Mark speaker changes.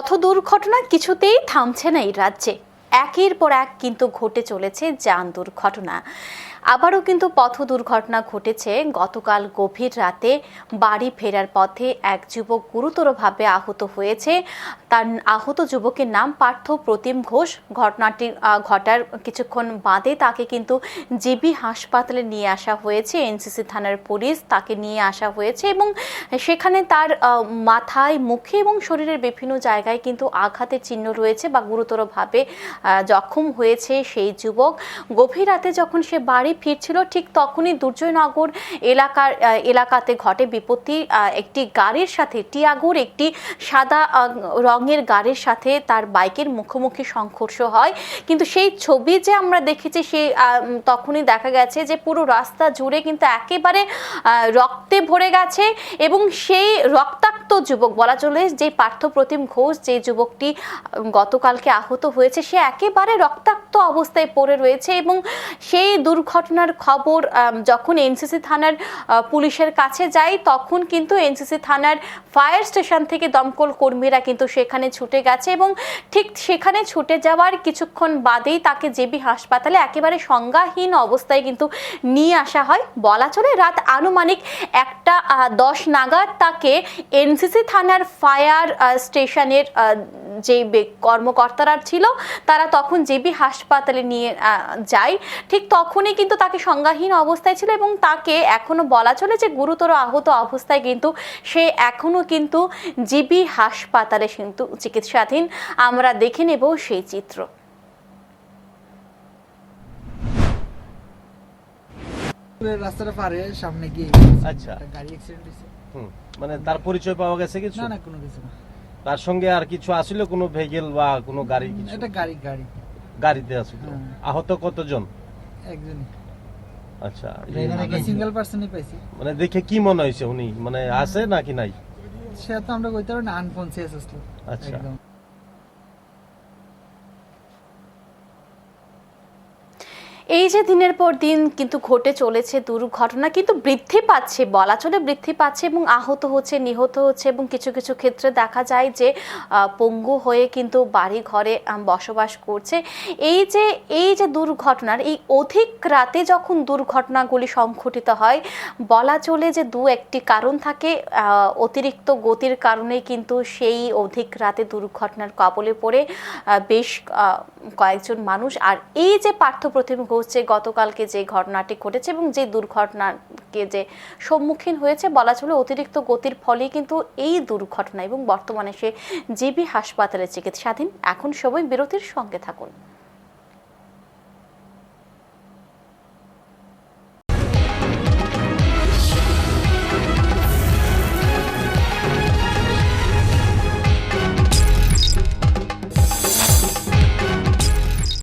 Speaker 1: পথ দুর্ঘটনা কিছুতেই থামছে না এই রাজ্যে। একের পর এক কিন্তু ঘটে চলেছে যান দুর্ঘটনা। আবারও কিন্তু পথ দুর্ঘটনা ঘটেছে। গতকাল গভীর রাতে বাড়ি ফেরার পথে এক যুবক গুরুতরভাবে আহত হয়েছে। তার আহত যুবকের নাম পার্থ প্রতিম ঘোষ। ঘটনাটি ঘটার কিছুক্ষণ বাদে তাকে কিন্তু জিবি হাসপাতালে নিয়ে আসা হয়েছে। এনসিসি থানার পুলিশ তাকে নিয়ে আসা হয়েছে এবং সেখানে তার মাথায়, মুখে এবং শরীরের বিভিন্ন জায়গায় কিন্তু আঘাতের চিহ্ন রয়েছে বা গুরুতরভাবে জখম হয়েছে সেই যুবক। গভীর রাতে যখন সে বাড়ি ফিরছিল, ঠিক তখনই দুর্জয়নগর এলাকার এলাকাতে ঘটে বিপত্তি। একটি গাড়ির সাথে, টিয়াগোর একটি সাদা রঙের গাড়ির সাথে তার বাইকের মুখোমুখি সংঘর্ষ হয়। কিন্তু সেই ছবি যে আমরা দেখেছি সেই তখনই দেখা গেছে যে পুরো রাস্তা জুড়ে কিন্তু একেবারে রক্তে ভরে গেছে এবং সেই রক্তাক্ত যুবক, বলা চলে যে পার্থ প্রতিম ঘোষ, যে যুবকটি গতকালকে আহত হয়েছে, সে একেবারে রক্তাক্ত অবস্থায় পড়ে রয়েছে এবং সেই দুর্ঘটনার খবর যখন এনসিসি থানার পুলিশের কাছে যায়, তখন কিন্তু এনসিসি থানার ফায়ার স্টেশন থেকে দমকল কর্মীরা কিন্তু সেখানে ছুটে গেছে এবং ঠিক সেখানে ছুটে যাওয়ার কিছুক্ষণ বাদেই তাকে জেবি হাসপাতালে একেবারে সংজ্ঞাহীন অবস্থায় কিন্তু নিয়ে আসা হয়। বলা চলে রাত আনুমানিক একটা দশ নাগাদ তাকে এনসিসি থানার ফায়ার স্টেশনের যে কর্মকর্তারা ছিল, তারা তখন জেবি হাসপাতালে নিয়ে আহ, যায় ঠিক তখনই কিন্তু তাকে সংজ্ঞাহীন অবস্থায় ছিল এবং তাকে এখনও বলা চলে যে গুরুতর আহত অবস্থায় কিন্তু সে এখনও কিন্তু জিবি হাসপাতালে কিন্তু চিকিৎসাধীন। আমরা দেখে নেব সেই চিত্র।
Speaker 2: রাস্তাটা পারে সামনে গিয়ে
Speaker 3: আচ্ছা।
Speaker 2: গাড়ি অ্যাক্সিডেন্ট হয়েছে।
Speaker 3: মানে তার পরিচয় পাওয়া গেছে কিছু?
Speaker 2: না না কোনো কিছু না।
Speaker 3: তার সঙ্গে আর কিছু আসলে? কোনো ভেহিকেল বা কোনো গাড়ি কিছু?
Speaker 2: এটা গাড়ি গাড়ি।
Speaker 3: গাড়িতে আছে
Speaker 2: হ্যাঁ।
Speaker 3: আহত কতজন?
Speaker 2: একজন
Speaker 3: আচ্ছা
Speaker 2: সিঙ্গেল পার্সনই পাইছি।
Speaker 3: মানে দেখে কি মনে হয়েছে উনি? মানে আছে নাকি নাই?
Speaker 2: সে তো আমরা কইতে পারি না আনকনসিয়াস আসলো
Speaker 3: আচ্ছা।
Speaker 1: এই যে দিনের পর দিন কিন্তু ঘটে চলেছে দুর্ঘটনা, কিন্তু বৃদ্ধি পাচ্ছে, বলা চলে বৃদ্ধি পাচ্ছে এবং আহত হচ্ছে, নিহত হচ্ছে এবং কিছু কিছু ক্ষেত্রে দেখা যায় যে পঙ্গু হয়ে কিন্তু বাড়ি ঘরে বসবাস করছে। এই যে এই যে দুর্ঘটনার এই অধিক রাতে যখন দুর্ঘটনাগুলি সংঘটিত হয়, বলা চলে যে দু একটি কারণ থাকে অতিরিক্ত গতির কারণে কিন্তু সেই অধিক রাতে দুর্ঘটনার কবলে পড়ে বেশ কয়েকজন মানুষ। আর এই যে পার্থ প্রতিম যে গতকালকে যে ঘটনাটি ঘটেছে এবং যে দুর্ঘটনাকে যে সম্মুখীন হয়েছে বলা চলে অতিরিক্ত গতির ফলে কিন্তু এই দুর্ঘটনা এবং বর্তমানে সে জিবি হাসপাতালে চিকিৎসাধীন। এখন সবাই বিরতির সঙ্গে থাকুন।